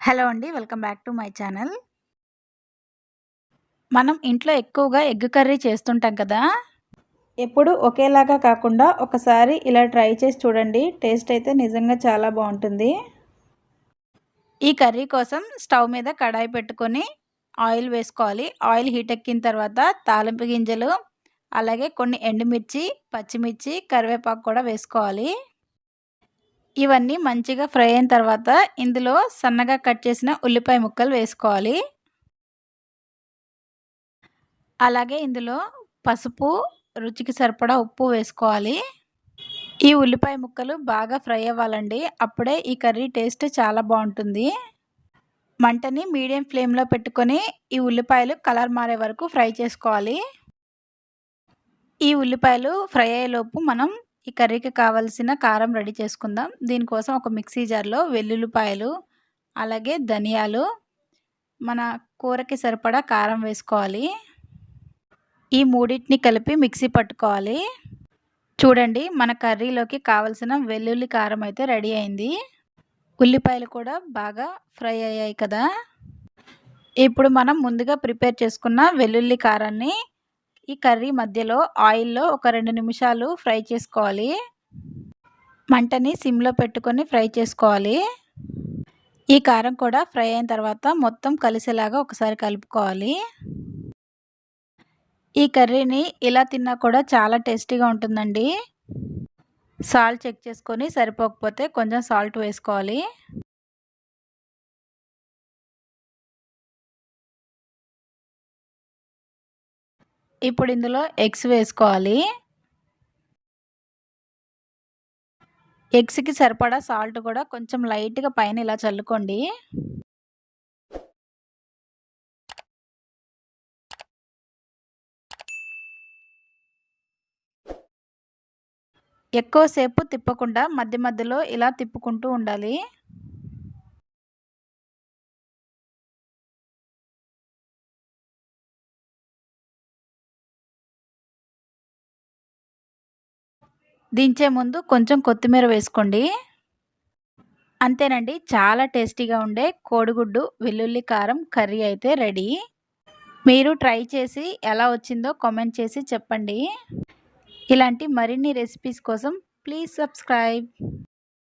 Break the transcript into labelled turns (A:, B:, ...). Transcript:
A: Hello అండి welcome back to my channel. మనం ఇంట్లో ఎక్కువగా ఎగ్ కర్రీ చేస్తుంటాం కదా? ఎప్పుడు ఒకేలాగా కాకుండా ఒకసారి ఇలా ట్రై చేసి చూడండి టేస్ట్ అయితే నిజంగా చాలా బాగుంటుంది. ఈ కర్రీ కోసం స్టవ్ మీద కడాయి పెట్టుకొని ఆయిల్ వేసుకోవాలి. ఆయిల్ హీట్ ఎక్కిన తర్వాత తాలింపు గింజలు అలాగే కొన్ని ఎండుమిర్చి పచ్చిమిర్చి కరివేపాకు కూడా వేసుకోవాలి. ఇవన్నీ మంచిగా ఫ్రై అయిన తర్వాత ఇందులో సన్నగా కట్ చేసిన ఉల్లిపాయ ముక్కలు వేసుకోవాలి. అలాగే ఇందులో పసుపు రుచికి సరిపడా ఉప్పు వేసుకోవాలి. ఈ ఉల్లిపాయ ముక్కలు బాగా ఫ్రై అవ్వాలండి. అప్పుడే ఈ కర్రీ టేస్ట్ చాలా బాగుంటుంది. మంటని మీడియం ఫ్లేమ్లో పెట్టుకొని ఈ ఉల్లిపాయలు కలర్ మారే వరకు ఫ్రై చేసుకోవాలి. ఈ ఉల్లిపాయలు ఫ్రై అయ్యేలోపు మనం ఈ కర్రీకి కావలసిన కారం రెడీ చేసుకుందాం. దీనికోసం ఒక మిక్సీ జార్లో వెల్లుల్లిపాయలు అలాగే ధనియాలు మన కూరకి సరిపడా కారం వేసుకోవాలి. ఈ మూడింటిని కలిపి మిక్సీ పట్టుకోవాలి. చూడండి మన కర్రీలోకి కావలసిన వెల్లుల్లి కారం అయితే రెడీ అయింది. ఉల్లిపాయలు కూడా బాగా ఫ్రై అయ్యాయి కదా. ఇప్పుడు మనం ముందుగా ప్రిపేర్ చేసుకున్న వెల్లుల్లి కారాన్ని ఈ కర్రీ మధ్యలో ఆయిల్లో ఒక రెండు నిమిషాలు ఫ్రై చేసుకోవాలి. మంటని సిమ్లో పెట్టుకొని ఫ్రై చేసుకోవాలి. ఈ కారం కూడా ఫ్రై అయిన తర్వాత మొత్తం కలిసేలాగా ఒకసారి కలుపుకోవాలి. ఈ కర్రీని ఇలా తిన్నా కూడా చాలా టేస్టీగా ఉంటుందండి. సాల్ట్ చెక్ చేసుకొని సరిపోకపోతే కొంచెం సాల్ట్ వేసుకోవాలి. ఇప్పుడు ఇందులో ఎగ్స్ వేసుకోవాలి. ఎగ్స్కి సరిపడా సాల్ట్ కూడా కొంచెం లైట్గా పైన ఇలా చల్లుకోండి. ఎక్కువసేపు తిప్పకుండా మధ్య మధ్యలో ఇలా తిప్పుకుంటూ ఉండాలి. దించే ముందు కొంచెం కొత్తిమీర వేసుకోండి. అంతేనండి చాలా టేస్టీగా ఉండే కోడిగుడ్డు వెల్లుల్లి కారం కర్రీ అయితే రెడీ. మీరు ట్రై చేసి ఎలా వచ్చిందో కామెంట్ చేసి చెప్పండి. ఇలాంటి మరిన్ని రెసిపీస్ కోసం ప్లీజ్ సబ్స్క్రైబ్.